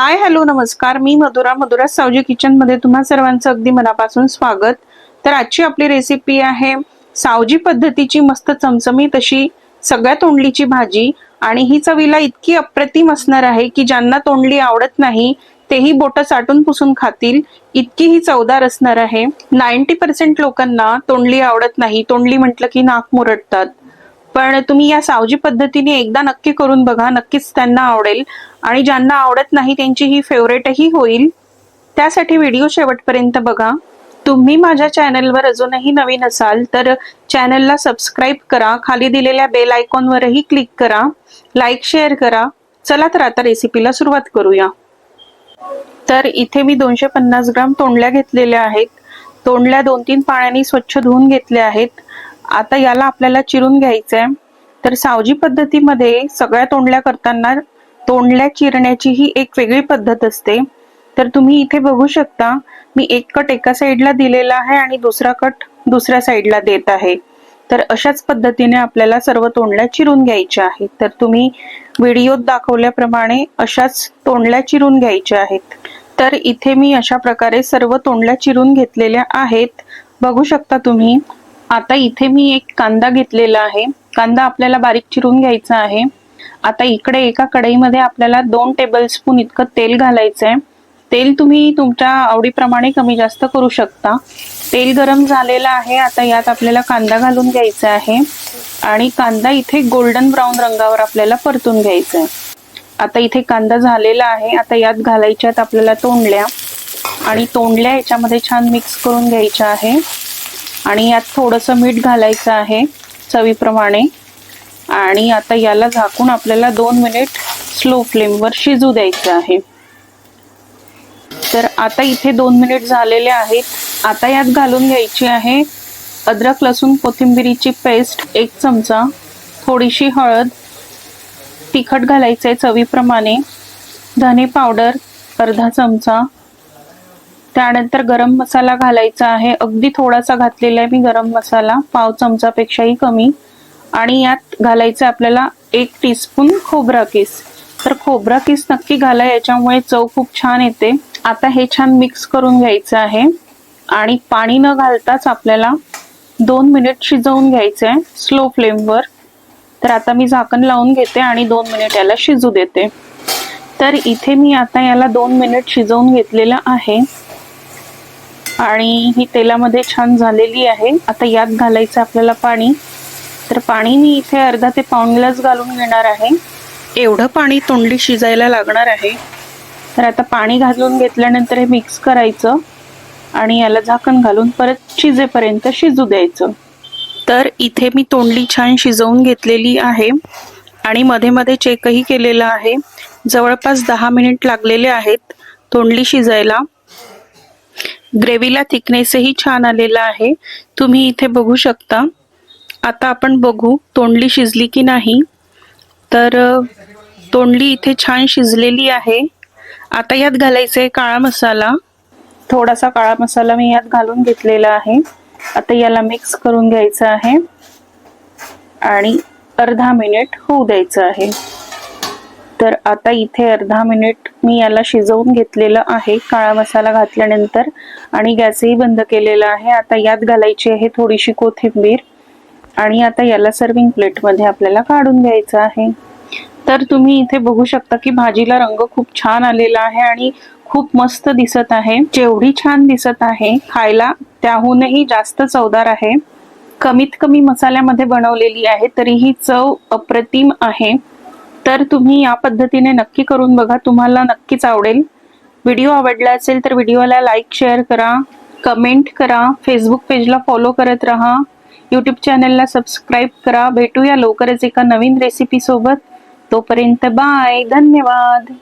हाय hello नमस्कार. मी मधुरा मधुरा सावजी किचनमध्ये तुम्हा सर्वांचं अगदी मनापासून स्वागत. तर आजची आपली रेसिपी आहे सावजी पद्धतीची मस्त चमचमीत अशी सगळ्या तोंडलीची भाजी. आणि ही चवीला इतकी अप्रतिम असणार आहे की ज्यांना तोंडली आवडत नाही तेही बोट साठून पुसून खातील. इतकी ही चवदार असणार आहे. नाईन्टी पर्सेंट लोकांना तोंडली आवडत नाही. तोंडली म्हटलं की नाक मुरडतात. पण तुम्ही या सावजी पद्धतीने एकदा नक्की करून बघा नक्कीच त्यांना आवडेल. आणि ज्यांना आवडत नाही त्यांची ही फेवरेटही होईल. त्यासाठी व्हिडिओ शेवटपर्यंत बघा. तुम्ही माझ्या चॅनलवर अजूनही नवीन असाल तर चॅनलला सबस्क्राईब करा. खाली दिलेल्या बेल आयकॉनवरही क्लिक करा. लाईक शेअर करा. चला तर आता रेसिपीला सुरुवात करूया. तर इथे मी दोनशे पन्नास ग्राम तोंडल्या घेतलेल्या आहेत. तोंडल्या दोन तीन पाण्याने स्वच्छ धुवून घेतल्या आहेत. आता याला आपल्याला चिरून घ्यायचं आहे तर सावजी पद्धतीमध्ये सगळ्या तोंडल्या करताना तोंडल्या चिरण्याची ही एक वेगळी पद्धत असते. तर तुम्ही इथे बघू शकता मी एक कट एका साईडला दिलेला आहे आणि दुसरा कट दुसऱ्या साईडला देत आहे. तर अशाच पद्धतीने आपल्याला सर्व तोंडल्या चिरून घ्यायच्या आहेत. तर तुम्ही व्हिडिओत दाखवल्याप्रमाणे अशाच तोंडल्या चिरून घ्यायच्या आहेत. तर इथे मी अशा प्रकारे सर्व तोंडल्या चिरून घेतलेल्या आहेत. बघू शकता तुम्ही आता इथे मी एक कांदा घेतलेला आहे. कांदा आपल्याला बारीक चिरून घ्यायचा आहे. आता इकडे एका कढईमध्ये आपल्याला दोन टेबल स्पून इतकं तेल घालायचं आहे तेल तुम्ही तुमच्या आवडीप्रमाणे कमी जास्त करू शकता. तेल गरम झालेलं आहे. आता यात आपल्याला कांदा घालून घ्यायचा आहे. आणि कांदा इथे गोल्डन ब्राऊन रंगावर आपल्याला परतून घ्यायचा आहे आता इथे कांदा झालेला आहे. आता यात घालायच्यात आपल्याला तोंडल्या. आणि तोंडल्या याच्यामध्ये छान मिक्स करून घ्यायच्या आहे. आणि यात थोडंसं मीठ घालायचं आहे चवीप्रमाणे. आणि आता याला झाकून आपल्याला दोन मिनिट स्लो फ्लेमवर शिजू द्यायचं आहे. तर आता इथे दोन मिनिट झालेले आहेत. आता यात घालून घ्यायची आहे अद्रक लसूण कोथिंबिरीची पेस्ट एक चमचा थोडीशी हळद तिखट घालायचं आहे चवीप्रमाणे धने पावडर अर्धा चमचा त्यानंतर गरम मसाला घालायचा आहे. अगदी थोडासा घातलेला आहे मी गरम मसाला पाव चमचापेक्षाही कमी. आणि यात घालायचं आपल्याला एक टीस्पून खोबरा किस. तर खोबरा किस नक्की घाला याच्यामुळे चव खूप छान येते. आता हे छान मिक्स करून घ्यायचं आहे. आणि पाणी न घालताच आपल्याला दोन मिनिट शिजवून घ्यायचं आहे स्लो फ्लेमवर तर आता मी झाकण लावून घेते आणि दोन मिनिट याला शिजू देते. तर इथे मी आता याला दोन मिनिट शिजवून घेतलेलं आहे. आणि ही तेलामध्ये छान झालेली आहे. आता यात घालायचं आपल्याला पाणी. तर पाणी मी इथे अर्धा ते पाऊण ग्लास घालून घेणार आहे. एवढं पाणी तोंडली शिजायला लागणार आहे? तर आता पाणी घालून घेतल्यानंतर हे मिक्स करायचं. आणि याला झाकण घालून परत शिजेपर्यंत शिजू द्यायचं. तर इथे मी तोंडली छान शिजवून घेतलेली आहे. आणि मध्ये मध्ये चेकही केलेला आहे. जवळपास दहा मिनिट लागलेले आहेत तोंडली शिजायला. ग्रेव्हीला थिकनेसही छान आलेला आहे. तुम्ही इथे बघू शकता. आता आपण बघू तोंडली शिजली की नाही. तर तोंडली इथे छान शिजलेली आहे. आता यात घालायचं आहे काळा मसाला. थोडासा काळा मसाला मी यात घालून घेतलेला आहे. आता याला मिक्स करून घ्यायचं आहे. आणि अर्धा मिनिट होऊ द्यायचं आहे. तर आता इथे अर्धा मिनिट मी याला शिजवून घेतलेलं आहे काळा मसाला घातल्यानंतर. आणि गॅसही बंद केलेला आहे. आता यात घालायची आहे थोडीशी कोथिंबीर. आणि आता याला सर्विंग प्लेटमध्ये आपल्याला काढून घ्यायचं आहे. तर तुम्ही इथे बघू शकता की भाजीला रंग खूप छान आलेला आहे आणि खूप मस्त दिसत आहे. जेवढी छान दिसत आहे खायला त्याहूनही जास्त चवदार आहे. कमीत कमी मसाल्यामध्ये बनवलेली आहे तरीही चव अप्रतिम आहे. तर तुम्ही या पद्धतीने नक्की करून बघा. तुम्हाला नक्कीच आवडेल. व्हिडिओ आवडला असेल तर व्हिडिओला लाईक शेअर करा. कमेंट करा. फेसबुक पेजला फॉलो करत राहा. यूट्यूब चॅनलला सबस्क्राईब करा. भेटूया लवकरच एका नवीन रेसिपीसोबत तोपर्यंत बाय धन्यवाद.